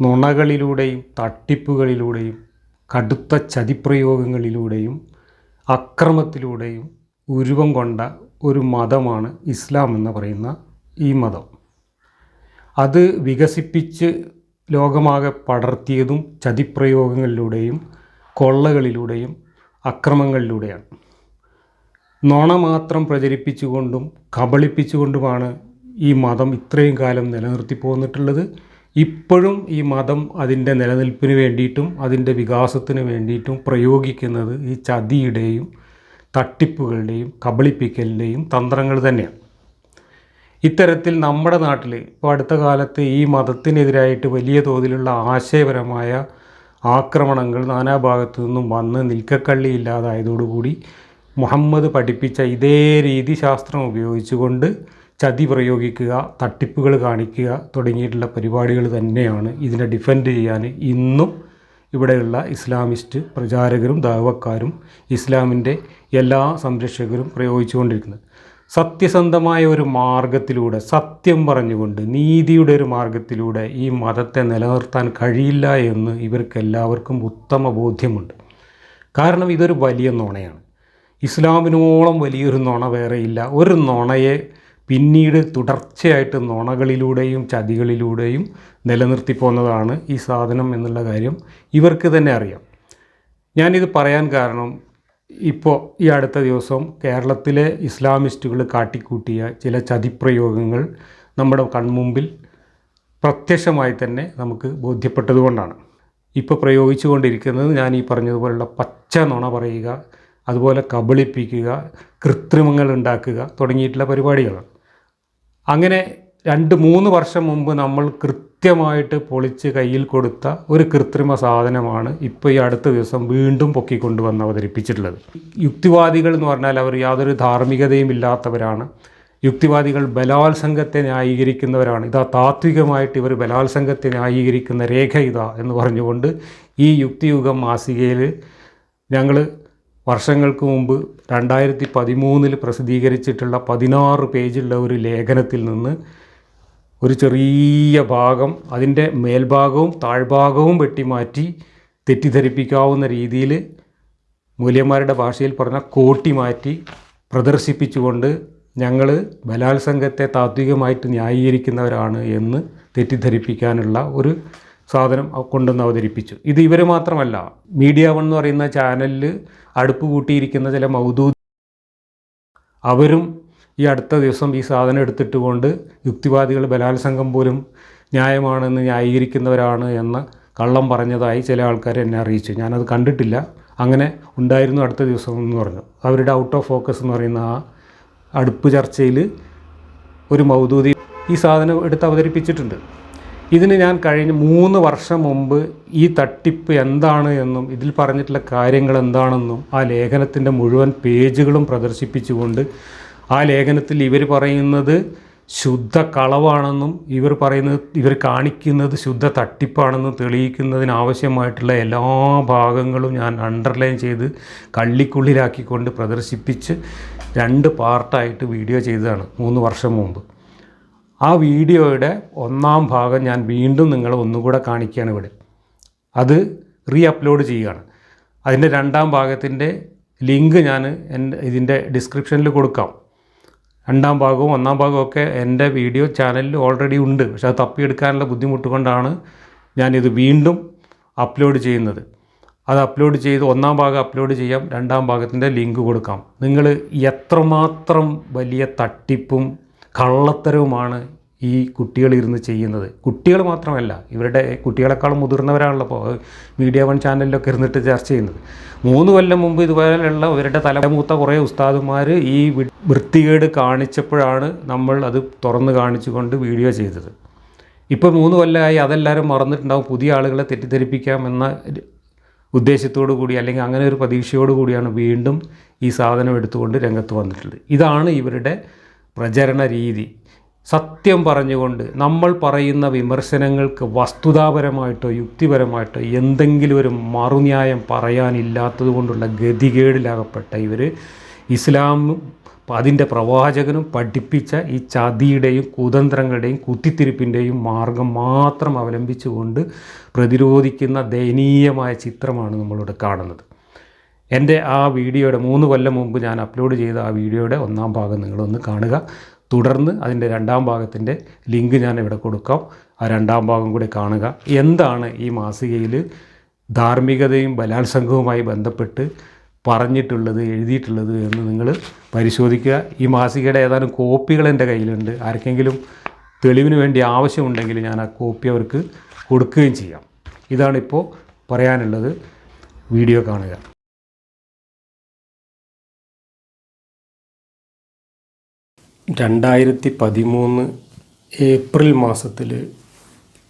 നുണകളിലൂടെയും തട്ടിപ്പുകളിലൂടെയും കടുത്ത ചതിപ്രയോഗങ്ങളിലൂടെയും അക്രമത്തിലൂടെയും ഉരുവം കൊണ്ട ഒരു മതമാണ് ഇസ്ലാം എന്ന് പറയുന്ന ഈ മതം. അത് വികസിപ്പിച്ച് ലോകമാകെ പടർത്തിയതും ചതിപ്രയോഗങ്ങളിലൂടെയും കൊള്ളകളിലൂടെയും അക്രമങ്ങളിലൂടെയാണ്. നുണ മാത്രം പ്രചരിപ്പിച്ചുകൊണ്ടും കബളിപ്പിച്ചുകൊണ്ടുമാണ് ഈ മതം ഇത്രയും കാലം നിലനിർത്തി പോന്നിട്ടുള്ളത്. ഇപ്പോഴും ഈ മതം അതിന്റെ നിലനിൽപ്പിന് വേണ്ടിയിട്ടും അതിന്റെ വികാസത്തിന് വേണ്ടിയിട്ടും പ്രയോഗിക്കുന്നത് ഈ ചതിയുടെയും തട്ടിപ്പുകളുടെയും കബളിപ്പിക്കലിന്റെയും തന്ത്രങ്ങൾ തന്നെയാണ്. ഇത്തരത്തിൽ നമ്മുടെ നാട്ടിൽ ഇപ്പോൾ അടുത്ത കാലത്ത് ഈ മതത്തിനെതിരായിട്ട് വലിയ തോതിലുള്ള ആശയപരമായ ആക്രമണങ്ങൾ നാനാഭാഗത്തു നിന്നും വന്ന് നിൽക്കക്കള്ളി ഇല്ലാതായതോടുകൂടി മുഹമ്മദ് പഠിപ്പിച്ച ഇതേ രീതി ശാസ്ത്രം ഉപയോഗിച്ചുകൊണ്ട് ചതി പ്രയോഗിക്കുക തട്ടിപ്പുകൾ കാണിക്കുക തുടങ്ങിയിട്ടുള്ള പരിപാടികൾ തന്നെയാണ് ഇതിനെ ഡിഫെൻഡ് ചെയ്യാൻ ഇന്നും ഇവിടെയുള്ള ഇസ്ലാമിസ്റ്റ് പ്രചാരകരും ദാവക്കാരും ഇസ്ലാമിന്റെ എല്ലാ സംരക്ഷകരും പ്രയോഗിച്ചുകൊണ്ടിരിക്കുന്നത്. സത്യസന്ധമായ ഒരു മാർഗത്തിലൂടെ സത്യം പറഞ്ഞുകൊണ്ട് നീതിയുടെ ഒരു മാർഗത്തിലൂടെ ഈ മതത്തെ നിലനിർത്താൻ കഴിയില്ല എന്ന് ഇവർക്കെല്ലാവർക്കും ഉത്തമ ബോധ്യമുണ്ട്. കാരണം ഇതൊരു വലിയ നുണയാണ്. ഇസ്ലാമിനോളം വലിയൊരു നുണ വേറെയില്ല ഒരു നുണയെ പിന്നീട് തുടർച്ചയായിട്ട് നുണകളിലൂടെയും ചതികളിലൂടെയും നിലനിർത്തി പോന്നതാണ് ഈ സാധനം എന്നുള്ള കാര്യം ഇവർക്ക് തന്നെ അറിയാം. ഞാനിത് പറയാൻ കാരണം ഇപ്പോൾ ഈ അടുത്ത ദിവസം കേരളത്തിലെ ഇസ്ലാമിസ്റ്റുകൾ കാട്ടിക്കൂട്ടിയ ചില ചതിപ്രയോഗങ്ങൾ നമ്മുടെ കൺമുമ്പിൽ പ്രത്യക്ഷമായി തന്നെ നമുക്ക് ബോധ്യപ്പെട്ടതുകൊണ്ടാണ്. ഇപ്പോൾ പ്രയോഗിച്ചു കൊണ്ടിരിക്കുന്നത് ഞാൻ ഈ പറഞ്ഞതുപോലുള്ള പച്ച നുണ പറയുക അതുപോലെ കബളിപ്പിക്കുക കൃത്രിമങ്ങൾ ഉണ്ടാക്കുക തുടങ്ങിയിട്ടുള്ള പരിപാടികളാണ്. അങ്ങനെ രണ്ട് മൂന്ന് വർഷം മുമ്പ് നമ്മൾ കൃത്യമായിട്ട് പൊളിച്ച് കയ്യിൽ കൊടുത്ത ഒരു കൃത്രിമ സാധനമാണ് ഇപ്പോൾ ഈ അടുത്ത ദിവസം വീണ്ടും പൊക്കിക്കൊണ്ടുവന്ന് അവതരിപ്പിച്ചിട്ടുള്ളത്. യുക്തിവാദികൾ എന്ന് പറഞ്ഞാൽ അവർ യാതൊരു ധാർമ്മികതയും ഇല്ലാത്തവരാണ്. യുക്തിവാദികൾ ബലാത്സംഗത്തെ ന്യായീകരിക്കുന്നവരാണ്. ഇതാ താത്വികമായിട്ട് ഇവർ ബലാത്സംഗത്തെ ന്യായീകരിക്കുന്ന രേഖ ഇതാ എന്ന് പറഞ്ഞുകൊണ്ട് ഈ യുക്തിയുഗം മാസികയിൽ ഞങ്ങൾ വർഷങ്ങൾക്ക് മുമ്പ് രണ്ടായിരത്തി പതിമൂന്നിൽ പ്രസിദ്ധീകരിച്ചിട്ടുള്ള പതിനാറ് പേജുള്ള ഒരു ലേഖനത്തിൽ നിന്ന് ഒരു ചെറിയ ഭാഗം അതിന്റെ മേൽഭാഗവും താഴ്ഭാഗവും വെട്ടിമാറ്റി തെറ്റിദ്ധരിപ്പിക്കാവുന്ന രീതിയിൽ മൂല്യന്മാരുടെ ഭാഷയിൽ പറഞ്ഞ കോട്ടി മാറ്റി പ്രദർശിപ്പിച്ചുകൊണ്ട് ഞങ്ങൾ ബലാത്സംഗത്തെ താത്വികമായിട്ട് ന്യായീകരിക്കുന്നവരാണ് എന്ന് തെറ്റിദ്ധരിപ്പിക്കാനുള്ള ഒരു സാധനം കൊണ്ടുവന്ന് അവതരിപ്പിച്ചു. ഇത് ഇവർ മാത്രമല്ല മീഡിയ വൺ എന്ന് പറയുന്ന ചാനലിൽ അടുപ്പ് കൂട്ടിയിരിക്കുന്ന ചില മൗദൂ അവരും ഈ അടുത്ത ദിവസം ഈ സാധനം എടുത്തിട്ട് കൊണ്ട് യുക്തിവാദികൾ ബലാത്സംഗം പോലും ന്യായമാണെന്ന് ന്യായീകരിക്കുന്നവരാണ് എന്ന കള്ളം പറഞ്ഞതായി ചില ആൾക്കാർ എന്നെ അറിയിച്ചു. ഞാനത് കണ്ടിട്ടില്ല. അങ്ങനെ ഉണ്ടായിരുന്നു അടുത്ത ദിവസം എന്ന് പറഞ്ഞു. അവരുടെ ഔട്ട് ഓഫ് ഫോക്കസ് എന്ന് പറയുന്ന ആ അടുപ്പ് ചർച്ചയിൽ ഒരു മൗദൂതി ഈ സാധനം എടുത്ത് അവതരിപ്പിച്ചിട്ടുണ്ട്. ഇതിന് ഞാൻ കഴിഞ്ഞ മൂന്ന് വർഷം മുമ്പ് ഈ തട്ടിപ്പ് എന്താണ് എന്നും ഇതിൽ പറഞ്ഞിട്ടുള്ള കാര്യങ്ങൾ എന്താണെന്നും ആ ലേഖനത്തിന്റെ മുഴുവൻ പേജുകളും പ്രദർശിപ്പിച്ചുകൊണ്ട് ആ ലേഖനത്തിൽ ഇവർ പറയുന്നത് ശുദ്ധ കളവാണെന്നും ഇവർ പറയുന്നത് ഇവർ കാണിക്കുന്നത് ശുദ്ധ തട്ടിപ്പാണെന്നും തെളിയിക്കുന്നതിനാവശ്യമായിട്ടുള്ള എല്ലാ ഭാഗങ്ങളും ഞാൻ അണ്ടർലൈൻ ചെയ്ത് കള്ളിക്കുള്ളിലാക്കിക്കൊണ്ട് പ്രദർശിപ്പിച്ച് രണ്ട് പാർട്ടായിട്ട് വീഡിയോ ചെയ്തതാണ് മൂന്ന് വർഷം മുമ്പ്. ആ വീഡിയോയുടെ ഒന്നാം ഭാഗം ഞാൻ വീണ്ടും നിങ്ങളെ ഒന്നുകൂടെ കാണിക്കുകയാണ് ഇവിടെ. അത് റീ അപ്ലോഡ് ചെയ്യുകയാണ്. അതിന്റെ രണ്ടാം ഭാഗത്തിന്റെ ലിങ്ക് ഞാൻ എന്റെ ഇതിന്റെ ഡിസ്ക്രിപ്ഷനിൽ കൊടുക്കാം. രണ്ടാം ഭാഗവും ഒന്നാം ഭാഗവും ഒക്കെ എന്റെ വീഡിയോ ചാനലിൽ ഓൾറെഡി ഉണ്ട്. പക്ഷെ അത് തപ്പിയെടുക്കാനുള്ള ബുദ്ധിമുട്ട് കൊണ്ടാണ് ഞാനിത് വീണ്ടും അപ്ലോഡ് ചെയ്യുന്നത്. അത് അപ്ലോഡ് ചെയ്ത് ഒന്നാം ഭാഗം അപ്ലോഡ് ചെയ്യാം രണ്ടാം ഭാഗത്തിന്റെ ലിങ്ക് കൊടുക്കാം. നിങ്ങൾ എത്രമാത്രം വലിയ തട്ടിപ്പും കള്ളത്തരവുമാണ് ഈ കുട്ടികൾ ഇരുന്ന് ചെയ്യുന്നത്. കുട്ടികൾ മാത്രമല്ല ഇവരുടെ കുട്ടികളെക്കാളും മുതിർന്നവരാണല്ലോ ഇപ്പോൾ മീഡിയ വൺ ചാനലിലൊക്കെ ഇരുന്നിട്ട് ചർച്ച ചെയ്യുന്നത്. മൂന്ന് കൊല്ലം മുമ്പ് ഇതുപോലെയുള്ള ഇവരുടെ തലമൂത്ത കുറേ ഉസ്താദുമാർ ഈ വൃത്തികേട് കാണിച്ചപ്പോഴാണ് നമ്മൾ അത് തുറന്ന് കാണിച്ചുകൊണ്ട് വീഡിയോ ചെയ്തത്. ഇപ്പോൾ മൂന്ന് കൊല്ലമായി അതെല്ലാവരും മറന്നിട്ടുണ്ടാവും. പുതിയ ആളുകളെ തെറ്റിദ്ധരിപ്പിക്കാമെന്ന ഉദ്ദേശത്തോടു കൂടി അല്ലെങ്കിൽ അങ്ങനെ ഒരു പ്രതീക്ഷയോടു കൂടിയാണ് വീണ്ടും ഈ സാധനം എടുത്തുകൊണ്ട് രംഗത്ത് വന്നിട്ടുള്ളത്. ഇതാണ് ഇവരുടെ പ്രചരണ രീതി. സത്യം പറഞ്ഞുകൊണ്ട് നമ്മൾ പറയുന്ന വിമർശനങ്ങൾക്ക് വസ്തുതാപരമായിട്ടോ യുക്തിപരമായിട്ടോ എന്തെങ്കിലും ഒരു മറുന്യായം പറയാനില്ലാത്തത് കൊണ്ടുള്ള ഗതികേടിലാകപ്പെട്ട ഇവർ ഇസ്ലാം അതിന്റെ പ്രവാചകനും പഠിപ്പിച്ച ഈ ചതിയുടെയും കുതന്ത്രങ്ങളുടെയും കുത്തിത്തിരിപ്പിന്റെയും മാർഗം മാത്രം അവലംബിച്ചുകൊണ്ട് പ്രതിരോധിക്കുന്ന ദയനീയമായ ചിത്രമാണ് നമ്മളിവിടെ കാണുന്നത്. എന്റെ ആ വീഡിയോയുടെ മൂന്ന് കൊല്ലം മുമ്പ് ഞാൻ അപ്ലോഡ് ചെയ്ത ആ വീഡിയോയുടെ ഒന്നാം ഭാഗം നിങ്ങളൊന്ന് കാണുക. തുടർന്ന് അതിന്റെ രണ്ടാം ഭാഗത്തിന്റെ ലിങ്ക് ഞാൻ ഇവിടെ കൊടുക്കാം. ആ രണ്ടാം ഭാഗം കൂടി കാണുക. എന്താണ് ഈ മാസികയിൽ ധാർമ്മികതയും ബലാത്സംഗവുമായി ബന്ധപ്പെട്ട് പറഞ്ഞിട്ടുള്ളത് എഴുതിയിട്ടുള്ളത് എന്ന് നിങ്ങൾ പരിശോധിക്കുക. ഈ മാസികയുടെ ഏതാനും കോപ്പികൾ എന്റെ കയ്യിലുണ്ട്. ആർക്കെങ്കിലും തെളിവിന് വേണ്ടി ആവശ്യമുണ്ടെങ്കിൽ ഞാൻ ആ കോപ്പി അവർക്ക് കൊടുക്കുകയും ചെയ്യാം. ഇതാണിപ്പോൾ പറയാനുള്ളത്. വീഡിയോ കാണുക. രണ്ടായിരത്തി പതിമൂന്ന് ഏപ്രിൽ മാസത്തിൽ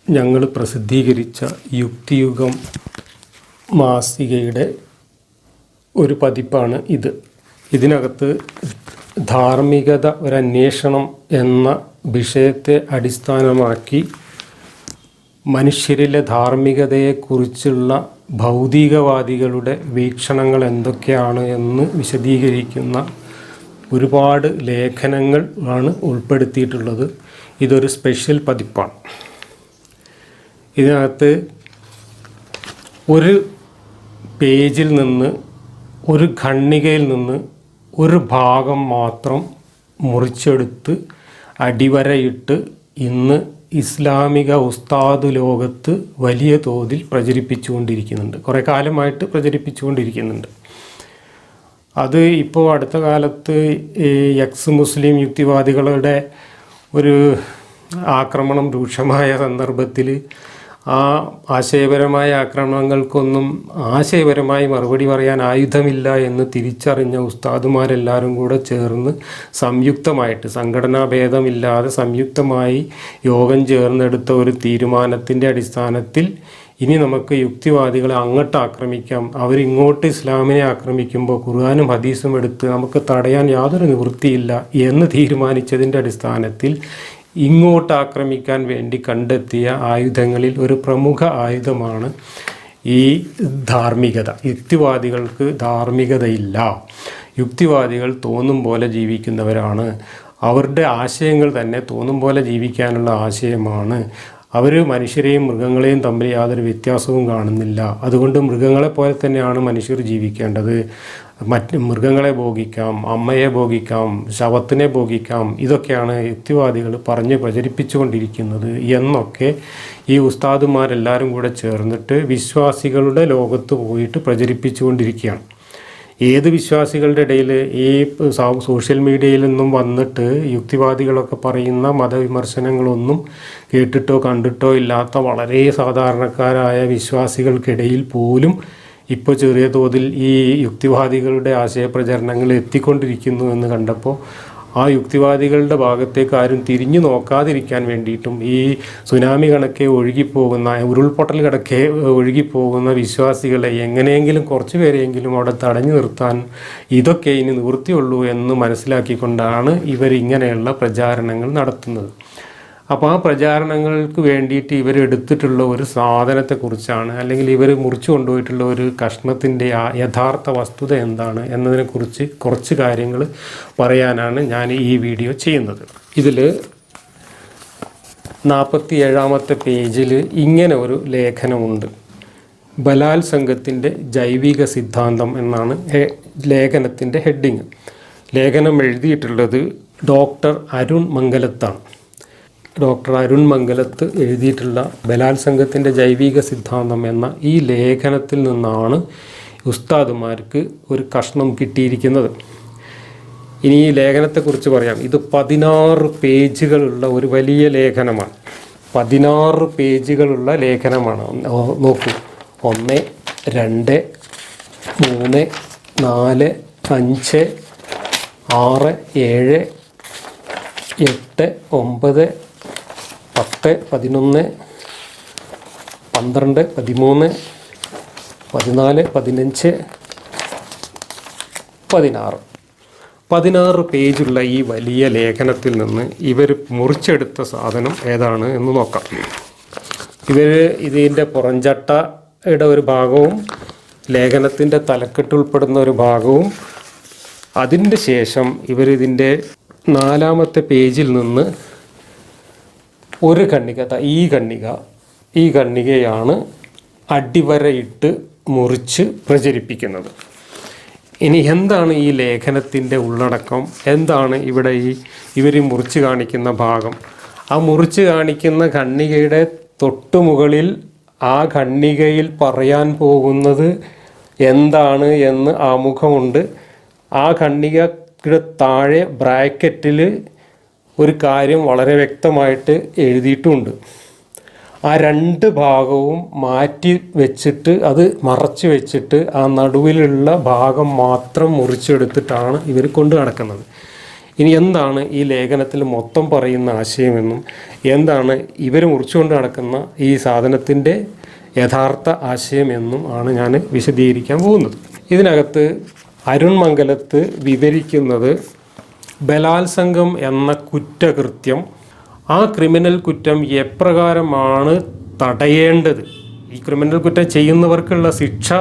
ഞങ്ങൾ പ്രസിദ്ധീകരിച്ച യുക്തിയുഗം മാസികയുടെ ഒരു പതിപ്പാണ് ഇത്. ഇതിനകത്ത് ധാർമ്മികത ഒരന്വേഷണം എന്ന വിഷയത്തെ അടിസ്ഥാനമാക്കി മനുഷ്യരിലെ ധാർമ്മികതയെക്കുറിച്ചുള്ള ഭൗതികവാദികളുടെ വീക്ഷണങ്ങൾ എന്തൊക്കെയാണ് എന്ന് വിശദീകരിക്കുന്ന ഒരുപാട് ലേഖനങ്ങൾ ആണ് ഉൾപ്പെടുത്തിയിട്ടുള്ളത്. ഇതൊരു സ്പെഷ്യൽ പതിപ്പാണ്. ഇതിനകത്ത് ഒരു പേജിൽ നിന്ന് ഒരു ഖണ്ണികയിൽ നിന്ന് ഒരു ഭാഗം മാത്രം മുറിച്ചെടുത്ത് അടിവരയിട്ട് ഇന്ന് ഇസ്ലാമിക ഉസ്താദ് ലോകത്ത് വലിയ തോതിൽ പ്രചരിപ്പിച്ചുകൊണ്ടിരിക്കുന്നുണ്ട്. കുറേ കാലമായിട്ട് പ്രചരിപ്പിച്ചുകൊണ്ടിരിക്കുന്നുണ്ട്. അത് ഇപ്പോൾ അടുത്ത കാലത്ത് എക്സ് മുസ്ലിം യുക്തിവാദികളുടെ ഒരു ആക്രമണം രൂക്ഷമായ സന്ദർഭത്തിൽ ആ ആശയപരമായ ആക്രമണങ്ങൾക്കൊന്നും ആശയപരമായി മറുപടി പറയാൻ ആയുധമില്ല എന്ന് തിരിച്ചറിഞ്ഞ ഉസ്താദുമാരെല്ലാവരും കൂടെ ചേർന്ന് സംയുക്തമായിട്ട് സംഘടനാ ഭേദമില്ലാതെ സംയുക്തമായി യോഗം ചേർന്നെടുത്ത ഒരു തീരുമാനത്തിന്റെ അടിസ്ഥാനത്തിൽ ഇനി നമുക്ക് യുക്തിവാദികളെ അങ്ങോട്ട് ആക്രമിക്കാം. അവരിങ്ങോട്ട് ഇസ്ലാമിനെ ആക്രമിക്കുമ്പോൾ ഖുർആാനും ഹദീസും എടുത്ത് നമുക്ക് തടയാൻ യാതൊരു നിവൃത്തിയില്ല എന്ന് തീരുമാനിച്ചതിന്റെ അടിസ്ഥാനത്തിൽ ഇങ്ങോട്ട് ആക്രമിക്കാൻ വേണ്ടി കണ്ടെത്തിയ ആയുധങ്ങളിൽ ഒരു പ്രമുഖ ആയുധമാണ് ഈ ധാർമ്മികത. യുക്തിവാദികൾക്ക് ധാർമ്മികതയില്ല. യുക്തിവാദികൾ തോന്നും പോലെ ജീവിക്കുന്നവരാണ്. അവരുടെ ആശയങ്ങൾ തന്നെ തോന്നും പോലെ ജീവിക്കാനുള്ള ആശയമാണ് അവർ മനുഷ്യരെയും മൃഗങ്ങളെയും തമ്മിൽ യാതൊരു വ്യത്യാസവും കാണുന്നില്ല. അതുകൊണ്ട് മൃഗങ്ങളെ പോലെ തന്നെയാണ് മനുഷ്യർ ജീവിക്കേണ്ടത്. മറ്റ് മൃഗങ്ങളെ ഭോഗിക്കാം അമ്മയെ ഭോഗിക്കാം ശവത്തിനെ ഭോഗിക്കാം ഇതൊക്കെയാണ് യുക്തിവാദികൾ പറഞ്ഞ് പ്രചരിപ്പിച്ചുകൊണ്ടിരിക്കുന്നത് എന്നൊക്കെ ഈ ഉസ്താദുമാരെല്ലാവരും കൂടെ ചേർന്നിട്ട് വിശ്വാസികളുടെ ലോകത്ത് പോയിട്ട് പ്രചരിപ്പിച്ചുകൊണ്ടിരിക്കുകയാണ്. ഏത് വിശ്വാസികളുടെ ഇടയിൽ ഈ സോഷ്യൽ മീഡിയയിൽ നിന്നും വന്നിട്ട് യുക്തിവാദികളൊക്കെ പറയുന്ന മതവിമർശനങ്ങളൊന്നും കേട്ടിട്ടോ കണ്ടിട്ടോ ഇല്ലാത്ത വളരെ സാധാരണക്കാരായ വിശ്വാസികൾക്കിടയിൽ പോലും ഇപ്പോൾ ചെറിയ തോതിൽ ഈ യുക്തിവാദികളുടെ ആശയപ്രചരണങ്ങൾ എത്തിക്കൊണ്ടിരിക്കുന്നു എന്ന് കണ്ടപ്പോൾ ആ യുക്തിവാദികളുടെ ഭാഗത്തേക്ക് ആരും തിരിഞ്ഞു നോക്കാതിരിക്കാൻ വേണ്ടിയിട്ടും ഈ സുനാമി കണക്കെ ഒഴുകിപ്പോകുന്ന ഉരുൾപൊട്ടൽ കണക്കെ ഒഴുകിപ്പോകുന്ന വിശ്വാസികളെ എങ്ങനെയെങ്കിലും കുറച്ച് പേരെയെങ്കിലും അവിടെ തടഞ്ഞു നിർത്താൻ ഇതൊക്കെ ഇനി നിവൃത്തിയുള്ളൂ എന്ന് മനസ്സിലാക്കിക്കൊണ്ടാണ് ഇവർ ഇങ്ങനെയുള്ള പ്രചാരണങ്ങൾ നടത്തുന്നത്. അപ്പോൾ ആ പ്രചാരണങ്ങൾക്ക് വേണ്ടിയിട്ട് ഇവർ എടുത്തിട്ടുള്ള ഒരു സാധനത്തെക്കുറിച്ചാണ് അല്ലെങ്കിൽ ഇവർ മുറിച്ചു കൊണ്ടുപോയിട്ടുള്ള ഒരു കഷ്ണത്തിന്റെ ആ യഥാർത്ഥ വസ്തുത എന്താണ് എന്നതിനെക്കുറിച്ച് കുറച്ച് കാര്യങ്ങൾ പറയാനാണ് ഞാൻ ഈ വീഡിയോ ചെയ്യുന്നത്. ഇതിൽ നാൽപ്പത്തി ഏഴാമത്തെ പേജിൽ ഇങ്ങനെ ഒരു ലേഖനമുണ്ട്. ബലാത്സംഗത്തിന്റെ ജൈവിക സിദ്ധാന്തം എന്നാണ് ലേഖനത്തിന്റെ ഹെഡിങ്. ലേഖനം എഴുതിയിട്ടുള്ളത് ഡോക്ടർ അരുൺ മംഗലത്താണ്. ഡോക്ടർ അരുൺ മംഗലത്ത് എഴുതിയിട്ടുള്ള ബലാത്സംഗത്തിന്റെ ജൈവിക സിദ്ധാന്തം എന്ന ഈ ലേഖനത്തിൽ നിന്നാണ് ഉസ്താദുമാർക്ക് ഒരു കഷ്ണം കിട്ടിയിരിക്കുന്നത്. ഇനി ഈ ലേഖനത്തെക്കുറിച്ച് പറയാം. ഇത് പതിനാറ് പേജുകളുള്ള ഒരു വലിയ ലേഖനമാണ്. പതിനാറ് പേജുകളുള്ള ലേഖനമാണ്. നോക്കൂ. ഒന്ന് രണ്ട് മൂന്ന് നാല് അഞ്ച് ആറ് ഏഴ് എട്ട് ഒമ്പത് പത്ത് പതിനൊന്ന് പന്ത്രണ്ട് പതിമൂന്ന് പതിനാല് പതിനഞ്ച് പതിനാറ്. പതിനാറ് പേജുള്ള ഈ വലിയ ലേഖനത്തിൽ നിന്ന് ഇവർ മുറിച്ചെടുത്ത സാധനം ഏതാണ് എന്ന് നോക്കാം. ഇവർ ഇതിന്റെ പുറഞ്ചട്ടയുടെ ഒരു ഭാഗവും ലേഖനത്തിന്റെ തലക്കെട്ടുൾപ്പെടുന്ന ഒരു ഭാഗവും അതിന്റെ ശേഷം ഇവരിതിന്റെ നാലാമത്തെ പേജിൽ നിന്ന് ഒരു കണ്ണിക ഈ കണ്ണിക ഈ കണ്ണികയാണ് അടിവരയിട്ട് മുറിച്ച് പ്രചരിപ്പിക്കുന്നത്. ഇനി എന്താണ് ഈ ലേഖനത്തിന്റെ ഉള്ളടക്കം? എന്താണ് ഇവിടെ ഈ ഇവർ മുറിച്ച് കാണിക്കുന്ന ഭാഗം? ആ മുറിച്ച് കാണിക്കുന്ന കണ്ണികയുടെ തൊട്ടുമുകളിൽ ആ കണ്ണികയിൽ പറയാൻ പോകുന്നത് എന്താണ് എന്ന് ആമുഖമുണ്ട്. ആ കണ്ണികയുടെ താഴെ ബ്രാക്കറ്റിൽ ഒരു കാര്യം വളരെ വ്യക്തമായിട്ട് എഴുതിയിട്ടുമുണ്ട് ആ രണ്ട് ഭാഗവും മാറ്റി വെച്ചിട്ട് അത് മറച്ച് വെച്ചിട്ട് ആ നടുവിലുള്ള ഭാഗം മാത്രം മുറിച്ചെടുത്തിട്ടാണ് ഇവർ കൊണ്ടു നടക്കുന്നത്. ഇനി എന്താണ് ഈ ലേഖനത്തിൽ മൊത്തം പറയുന്ന ആശയമെന്നും എന്താണ് ഇവർ മുറിച്ചുകൊണ്ട് നടക്കുന്ന ഈ സാധനത്തിന്റെ യഥാർത്ഥ ആശയമെന്നും ആണ് ഞാൻ വിശദീകരിക്കാൻ പോകുന്നത്. ഇതിനകത്ത് അരുൺ മംഗലത്ത് വിവരിക്കുന്നത് ബലാത്സംഗം എന്ന കുറ്റകൃത്യം ആ ക്രിമിനൽ കുറ്റം എപ്രകാരമാണ് തടയേണ്ടത്? ഈ ക്രിമിനൽ കുറ്റം ചെയ്യുന്നവർക്കുള്ള ശിക്ഷ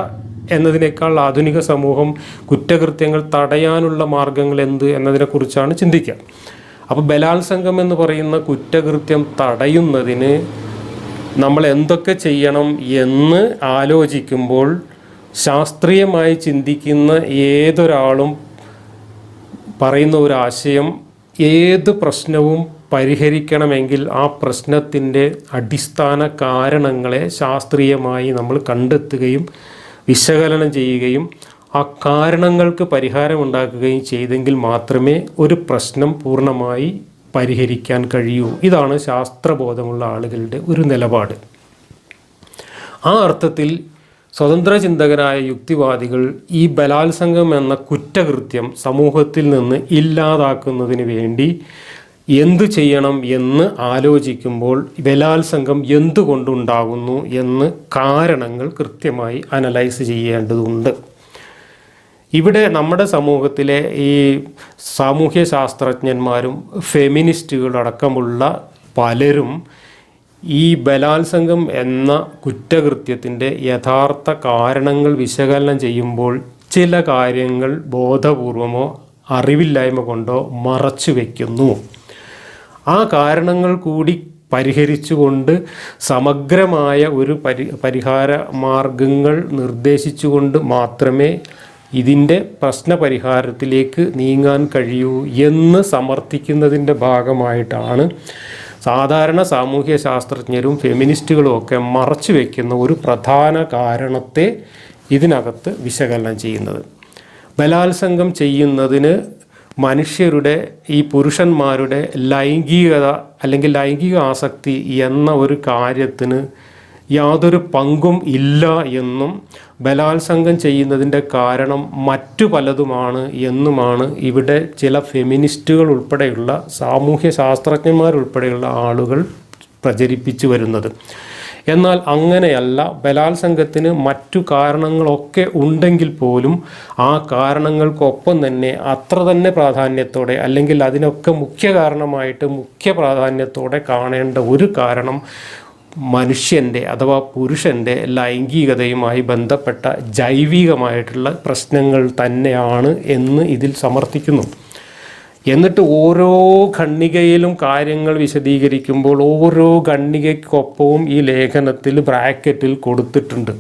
എന്നതിനേക്കാൾ ആധുനിക സമൂഹം കുറ്റകൃത്യങ്ങൾ തടയാനുള്ള മാർഗങ്ങൾ എന്ത് എന്നതിനെക്കുറിച്ചാണ് ചിന്തിക്കുക. അപ്പോൾ ബലാത്സംഗം എന്ന് പറയുന്ന കുറ്റകൃത്യം തടയുന്നതിന് നമ്മൾ എന്തൊക്കെ ചെയ്യണം എന്ന് ആലോചിക്കുമ്പോൾ ശാസ്ത്രീയമായി ചിന്തിക്കുന്ന ഏതൊരാളും പറയുന്ന ഒരു ആശയം ഏത് പ്രശ്നവും പരിഹരിക്കണമെങ്കിൽ ആ പ്രശ്നത്തിന്റെ അടിസ്ഥാന കാരണങ്ങളെ ശാസ്ത്രീയമായി നമ്മൾ കണ്ടെത്തുകയും വിശകലനം ചെയ്യുകയും ആ കാരണങ്ങൾക്ക് പരിഹാരമുണ്ടാക്കുകയും ചെയ്തെങ്കിൽ മാത്രമേ ഒരു പ്രശ്നം പൂർണമായി പരിഹരിക്കാൻ കഴിയൂ. ഇതാണ് ശാസ്ത്രബോധമുള്ള ആളുകളുടെ ഒരു നിലപാട്. ആ അർത്ഥത്തിൽ സ്വതന്ത്ര ചിന്തകരായ യുക്തിവാദികൾ ഈ ബലാത്സംഗം എന്ന കുറ്റകൃത്യം സമൂഹത്തിൽ നിന്ന് ഇല്ലാതാക്കുന്നതിന് വേണ്ടി എന്തു ചെയ്യണം എന്ന് ആലോചിക്കുമ്പോൾ ബലാത്സംഗം എന്തുകൊണ്ടുണ്ടാകുന്നു എന്ന് കാരണങ്ങൾ കൃത്യമായി അനലൈസ് ചെയ്യേണ്ടതുണ്ട്. ഇവിടെ നമ്മുടെ സമൂഹത്തിലെ ഈ സാമൂഹ്യ ശാസ്ത്രജ്ഞന്മാരും ഫെമിനിസ്റ്റുകളടക്കമുള്ള പലരും ഈ ബലാത്സംഗം എന്ന കുറ്റകൃത്യത്തിന്റെ യഥാർത്ഥ കാരണങ്ങൾ വിശകലനം ചെയ്യുമ്പോൾ ചില കാര്യങ്ങൾ ബോധപൂർവമോ അറിവില്ലായ്മ കൊണ്ടോ മറച്ചു വയ്ക്കുന്നു ആ കാരണങ്ങൾ കൂടി പരിഹരിച്ചുകൊണ്ട് സമഗ്രമായ ഒരു പരി പരിഹാര മാർഗങ്ങൾ നിർദ്ദേശിച്ചുകൊണ്ട് മാത്രമേ ഇതിന്റെ പ്രശ്നപരിഹാരത്തിലേക്ക് നീങ്ങാൻ കഴിയൂ എന്ന് സമർത്ഥിക്കുന്നതിന്റെ ഭാഗമായിട്ടാണ് സാധാരണ സാമൂഹ്യ ശാസ്ത്രജ്ഞരും ഫെമിനിസ്റ്റുകളും ഒക്കെ മറച്ചു വയ്ക്കുന്ന ഒരു പ്രധാന കാരണത്തെ ഇതിനകത്ത് വിശകലനം ചെയ്യുന്നത്. ബലാത്സംഗം ചെയ്യുന്നതിന് മനുഷ്യരുടെ ഈ പുരുഷന്മാരുടെ ലൈംഗികത അല്ലെങ്കിൽ ലൈംഗിക ആസക്തി എന്ന ഒരു കാര്യത്തിന് യാതൊരു പങ്കും ഇല്ല എന്നും ബലാത്സംഗം ചെയ്യുന്നതിന്റെ കാരണം മറ്റു പലതുമാണ് എന്നുമാണ് ഇവിടെ ചില ഫെമിനിസ്റ്റുകൾ ഉൾപ്പെടെയുള്ള സാമൂഹ്യ ശാസ്ത്രജ്ഞന്മാരുൾപ്പെടെയുള്ള ആളുകൾ പ്രചരിപ്പിച്ചു വരുന്നത്. എന്നാൽ അങ്ങനെയല്ല ബലാത്സംഗത്തിന് മറ്റു കാരണങ്ങളൊക്കെ ഉണ്ടെങ്കിൽ പോലും ആ കാരണങ്ങൾക്കൊപ്പം തന്നെ അത്ര തന്നെ പ്രാധാന്യത്തോടെ അല്ലെങ്കിൽ അതിനൊക്കെ മുഖ്യ കാരണമായിട്ട് മുഖ്യ പ്രാധാന്യത്തോടെ കാണേണ്ട ഒരു കാരണം മനുഷ്യന്റെ അഥവാ പുരുഷന്റെ ലൈംഗികതയുമായി ബന്ധപ്പെട്ട ജൈവികമായിട്ടുള്ള പ്രശ്നങ്ങൾ തന്നെയാണ് എന്ന് ഇതിൽ സമർത്ഥിക്കുന്നു. എന്നിട്ട് ഓരോ ഖണ്ണികയിലും കാര്യങ്ങൾ വിശദീകരിക്കുമ്പോൾ ഓരോ ഖണ്ണികയ്ക്കൊപ്പവും ഈ ലേഖനത്തിൽ ബ്രാക്കറ്റിൽ കൊടുത്തിട്ടുണ്ട്.